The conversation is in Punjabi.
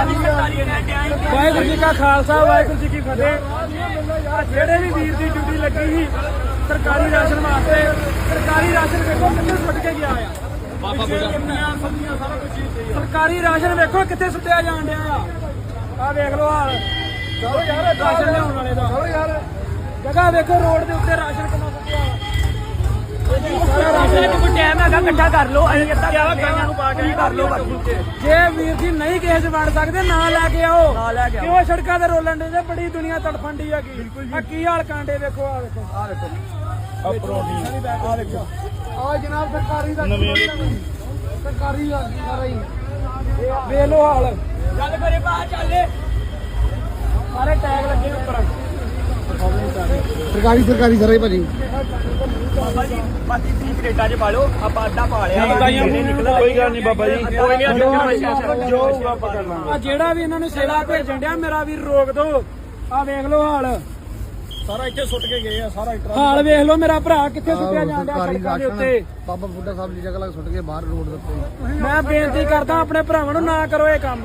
ਵਾਹਿਗੁਰੂ ਜੀ ਕਾ ਖਾਲਸਾ ਵਾਹਿਗੁਰੂ ਜੀ ਕੀ ਫਤਿਹ। ਜਿਹੜੇ ਵੀ ਵੀਰ ਦੀ ਡਿਊਟੀ ਲੱਗੀ ਸੀ ਸਰਕਾਰੀ ਰਾਸ਼ਨ ਵਾਸਤੇ ਸਰਕਾਰੀ ਰਾਸ਼ਨ ਵੇਖੋ ਕਿੱਥੇ ਸੁੱਟ ਕੇ ਗਿਆ ਆ। ਬਾਬਾ ਸਬਜ਼ੀਆਂ ਸਾਰਾ ਕੁਝ ਸਰਕਾਰੀ ਰਾਸ਼ਨ ਵੇਖੋ ਕਿੱਥੇ ਸੁੱਟਿਆ ਜਾਣ ਡਿਆ ਆ। ਆਹ ਵੇਖ ਲਓ ਹਾਲ ਚਲੋ ਯਾਰ ਰਾਸ਼ਨ ਲਿਆਉਣ ਵਾਲੇ ਦਾ। ਚਲੋ ਯਾਰ। ਜਗ੍ਹਾ ਵੇਖੋ ਰੋਡ ਦੇ ਉੱਤੇ ਰਾਸ਼ਨ ਕਿੰਨਾ ਸੁੱਟਿਆ ਹੈਗਾ ਇਕੱਠਾ ਕਰ ਲਓ ਅਸੀਂ ਅੱਧਾ ਕਿਆ ਗਾਵਾਂ ਨੂੰ ਪਾ ਕੇ ਕਰ ਲਓ ਬਾਕੀ। ਜੇ ਵੀਰ ਜੀ ਨਹੀਂ ਕਿਸੇ ਚ ਵੜ ਸਕਦੇ ਨਾ ਲੈ ਕੇ ਆਓ। ਨਾ ਲੈ ਕੇ ਆਓ। ਕਿਉਂ ਸੜਕਾਂ ਤੇ ਰੋਲਣ ਦੇ ਤੇ ਬੜੀ ਦੁਨੀਆ ਤੜਫਣ ਦੀ ਹੈਗੀ ਆ ਕੀ ਹਾਲ ਕਾਂਡੇ ਵੇਖੋ ਆ ਵੇਖੋ। ਆ ਵੇਖੋ। ਆ ਵੇਖੋ। ਆ ਜਨਾਬ ਸਰਕਾਰੀ ਦਾ ਸਰਕਾਰੀ ਦਾ ਸਾਰਾ ਹੀ ਵੇਖ ਲੋ ਹਾਲ। ਚੱਲ ਕਰੇ ਬਾਹਰ ਚੱਲੇ ਸਾਰੇ ਟੈਗ ਲੱਗੇ ਉੱਪਰ। ਸਰਕਾਰੀ ਸਰਕਾਰੀ ਸਾਰੇ ਭਾਜੀ। ਬਾਬਾ ਜੀ ਬਾਕੀ ਤੁਸੀਂ ਕ੍ਰੇਟਾ 'ਚ ਪਾ ਲਓ ਆਪਾਂ ਅੱਧਾ ਪਾ ਲਿਆ ਕੋਈ ਗੱਲ ਨਹੀਂ ਬਾਬਾ ਜੀ ਕੋਈ ਨਹੀਂ ਜੋ ਹੋਊਗਾ ਆਪਾਂ ਕਰ ਲਾਂਗੇ ਆ ਜਿਹੜਾ ਵੀ ਇਹਨਾਂ ਨੂੰ ਸੇਵਾ ਭੇਜਣ ਡਿਆ ਮੇਰਾ ਵੀ ਰੋਕ ਦੋ ਆ ਵੇਖ ਲੋ ਹਾਲ ਸਾਰਾ ਇੱਥੇ ਸੁੱਟ ਕੇ ਗਏ ਆ ਸਾਰਾ ਇੱਟਾਂ ਹਾਲ ਵੇਖ ਲੋ ਮੇਰਾ ਭਰਾ ਕਿੱਥੇ ਸੁੱਟਿਆ ਜਾਂਦਾ ਸੜਕਾਂ ਦੇ ਉੱਤੇ ਬਾਬਾ ਬੁੱਢਾ ਸਾਹਿਬ ਦੀ ਜਗ੍ਹਾ ਲਾ ਕੇ ਸੁੱਟ ਕੇ ਬਾਹਰ ਰੋਡ ਦੇ ਉੱਤੇ ਮੈਂ ਬੇਨਤੀ ਕਰਦਾ ਆਪਣੇ ਭਰਾਵਾਂ ਨੂੰ ਨਾ ਕਰੋ ਇਹ ਕੰਮ